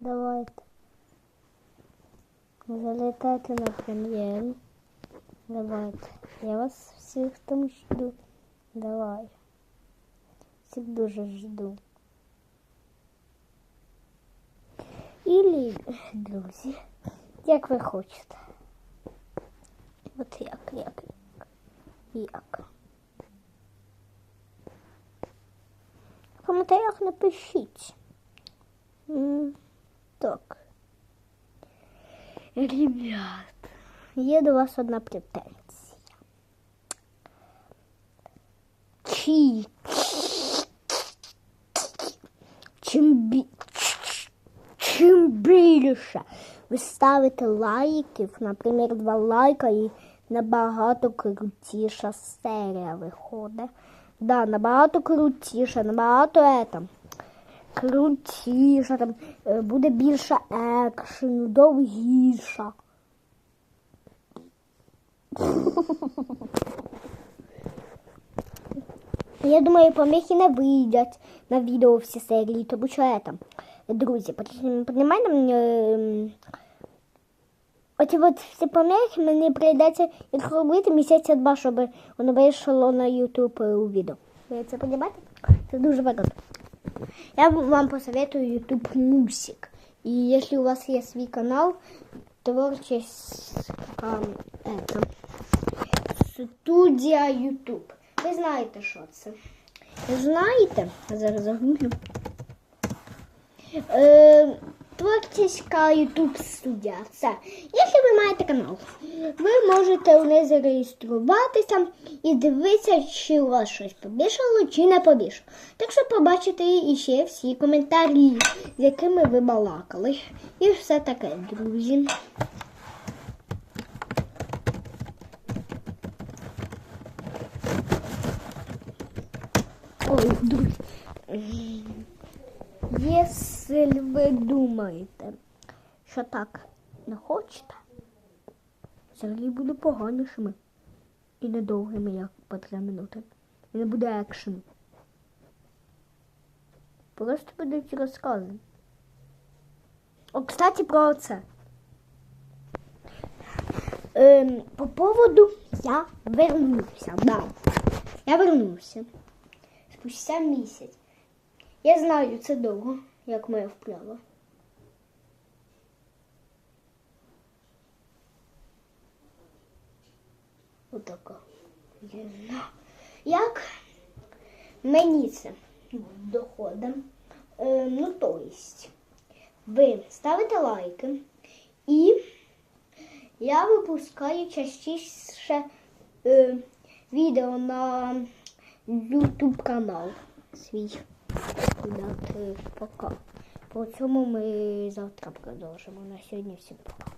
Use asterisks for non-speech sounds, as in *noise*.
Давайте. Залетайте на прем'єру. Давайте. Я вас всіх там жду. Давай. Всіх дуже жду. Ілі, друзі, як ви хочете. От як, як, як. Як. В коментарях напишіть. Так. Ребят, є до вас одна претензія. Чи чим, бі... чим більше ви ставите лайків, наприклад, два лайка і набагато крутіша серія виходить. Да, набагато крутіша, набагато это, крутіша, там е, буде більше екшену, довгіша. *laughs* Я думаю, поміхи не вийдуть на відео всі серії, тому що это, друзі, понімаєте мені. Оці от всі поміхи мені прийдеться їх робити місяця два, щоб воно вийшло на YouTube у відео. Ви це розумієте? Це дуже вигодно. Я вам посоветую YouTube Мусик. И если у вас есть свій канал, творчість это, студія YouTube. Ви знаєте, що це? Знаєте? Зараз загуглю. Е, творчіська YouTube студія. Це. Якщо ви маєте канал, ви можете у неї зареєструватися і дивитися, чи у вас щось побільшало, чи не побільшало. Так що побачите ще всі коментарі, з якими ви балакали. І все таке, друзі. Ой, друзі. Якщо ви думаєте, що так не хочете, взагалі буде поганішими і недовгими, як по три минути. І не буде екшену. Просто будуть розкази. О, кстати, про це. Ем, по поводу я вернувся. Да. Я вернувся. Спустя місяць. Я знаю, це довго, як моя вправа. Отака. Як мені це доходить? Е, ну, то есть, ви ставите лайки і я випускаю частіше е, відео на YouTube канал свій. Дати пока. По цьому ми завтра продовжимо. На сьогодні всім пока.